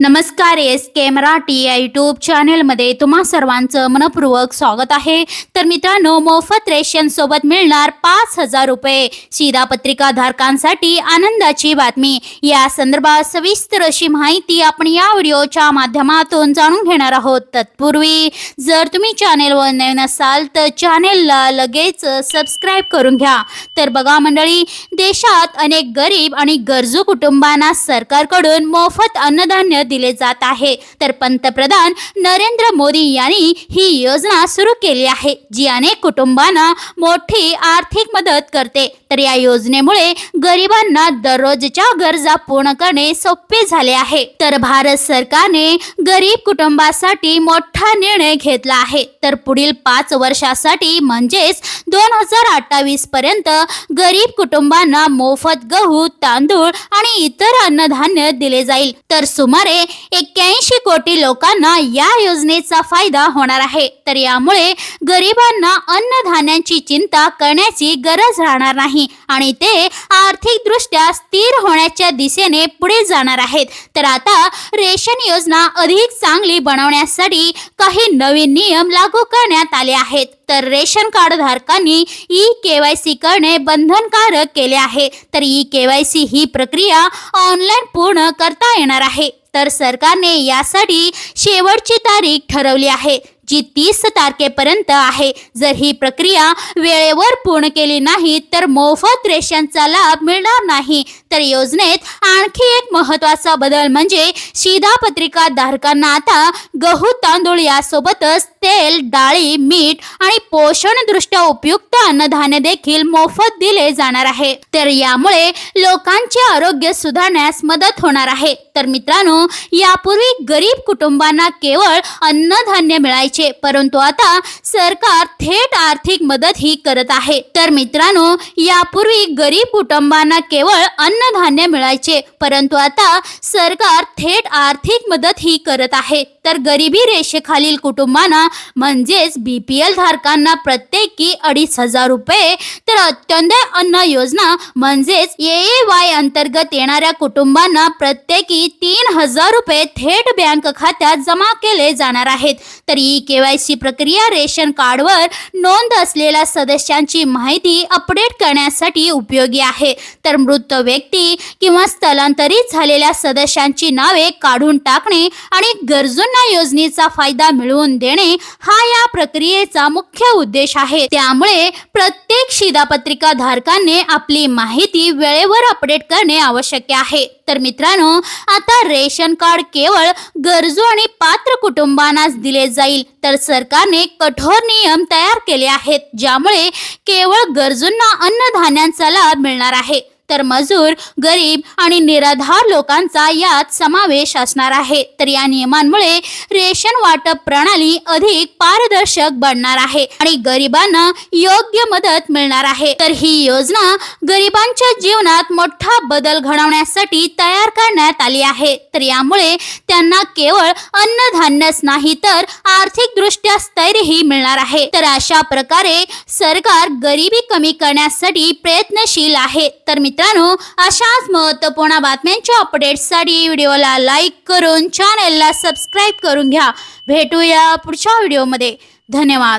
नमस्कार एस के मराठी या यूट्यूब चॅनेलमध्ये तुम्हा सर्वांचं मनपूर्वक स्वागत आहे. तर मित्रांनो मोफत रेशन सोबत मिळणार पाच हजार रुपये. शिधापत्रिका धारकांसाठी आनंदाची बातमी. या संदर्भात सविस्तर अशी माहिती आपण या व्हिडिओच्या माध्यमातून जाणून घेणार आहोत. तत्पूर्वी जर तुम्ही चॅनेलवर नवीन असाल तर चॅनेलला लगेच सबस्क्राईब करून घ्या. तर बघा मंडळी देशात अनेक गरीब आणि गरजू कुटुंबांना सरकारकडून मोफत अन्नधान्य दिले जात आहे. तर पंतप्रधान नरेंद्र मोदी यांनी ही योजना सुरू केली आहे जी अनेक कुटुंबांना मोठी आर्थिक मदत करते. तर या योजनेमुळे गरिबांना दररोजच्या गरजा पूर्ण करणे सोपे झाले आहे. तर भारत सरकारने गरीब कुटुंबासाठी मोठा निर्णय घेतला आहे. तर पुढील पाच वर्षासाठी म्हणजेच दोन हजार अठ्ठावीस पर्यंत गरीब कुटुंबांना मोफत गहू तांदूळ आणि इतर अन्नधान्य दिले जाईल. तर सुमारे एक्क्याऐंशी कोटी लोकांना या योजनेचा फायदा होणार आहे. तर यामुळे गरिबांना अन्नधान्याची चिंता करण्याची गरज राहणार नाही. आणि ते आर्थिकदृष्ट्या स्थिर होण्याच्या दिशेने पुढे जाणार आहेत. तर आता रेशन योजना अधिक चांगली बनवण्यासाठी काही नवीन नियम लागू करण्यात आले आहेत. तर रेशन कार्ड धारकांनी ई के वाय सी करणे बंधनकारक केले आहे. तर ई के वाय सी ही प्रक्रिया ऑनलाईन पूर्ण करता येणार आहे. तर सरकारने यासाठी शेवटची तारीख ठरवली आहे. जी तीस तारखेपर्यंत आहे. जर ही प्रक्रिया वेळेवर पूर्ण केली नाही तर मोफत रेशनचा लाभ मिळणार नाही. तर योजनेत आणखी एक महत्त्वाचा बदल म्हणजे शिधापत्रिका धारकांना आता गहू तांदूळ यासोबतच तेल डाळी मीठ आणि पोषणदृष्ट्या उपयुक्त अन्नधान्य देखील मोफत दिले जाणार आहे. तर यामुळे लोकांचे आरोग्य सुधारण्यास मदत होणार आहे. तर मित्रांनो यापूर्वी गरीब कुटुंबांना केवळ अन्नधान्य मिळायचे परंतु आता सरकार थेट आर्थिक मदत ही करत आहे. तर मित्रांनो यापूर्वी गरीब कुटुंबांना केवळ अन्न अन्नधान्य मिळायचे परंतु आता सरकार थेट आर्थिक मदत ही करत आहे. तर गरिबी रेषेखालील कुटुंबांना म्हणजेच बी पी एल धारकांना प्रत्येकी अडीच हजार रुपये तर अत्यंत अन्न योजना म्हणजेच ए वाय अंतर्गत येणाऱ्या कुटुंबांना प्रत्येकी तीन हजार रुपये थेट बँक खात्यात जमा केले जाणार आहेत. तर ई के वाय सी प्रक्रिया रेशन कार्डवर नोंद असलेल्या सदस्यांची माहिती अपडेट करण्यासाठी उपयोगी आहे. तर मृत व्यक्ती किंवा स्थलांतरित झालेल्या सदस्यांची नावे काढून टाकणे आणि गरजूंना योजनेचा फायदा मिळवून देणे हा या प्रक्रियेचा मुख्य उद्देश आहे. त्यामुळे प्रत्येक शिधापत्रिका धारकाने आपली माहिती वेळेवर अपडेट करणे आवश्यक आहे. तर मित्रांनो आता रेशन कार्ड केवळ गरजू आणि पात्र कुटुंबांनाच दिले जाईल तर सरकारने कठोर नियम तयार केले आहेत ज्यामुळे केवळ गरजूंना अन्नधान्यांचा लाभ मिळणार आहे. तर मजूर गरीब आणि निराधार लोकांचा यात समावेश असणार आहे. तर या नियमांमुळे रेशन वाटप प्रणाली अधिक पारदर्शक बनणार आहे आणि गरिबांना योग्य मदत मिळणार आहे. तर ही योजना गरिबांच्या जीवनात मोठा बदल घडवण्यासाठी तयार करण्यात आली आहे. तर यामुळे त्यांना केवळ अन्नधान्यच नाही तर आर्थिकदृष्ट्या स्थैर्यही मिळणार आहे. तर अशा प्रकारे सरकार गरिबी कमी करण्यासाठी प्रयत्नशील आहे. तर मित्र मित्रांनो अशाच महत्त्वपूर्ण बातम्यांच्या अपडेट्ससाठी व्हिडिओला लाईक करून चॅनेलला सबस्क्राईब करून घ्या. भेटूया पुढच्या व्हिडिओमध्ये धन्यवाद.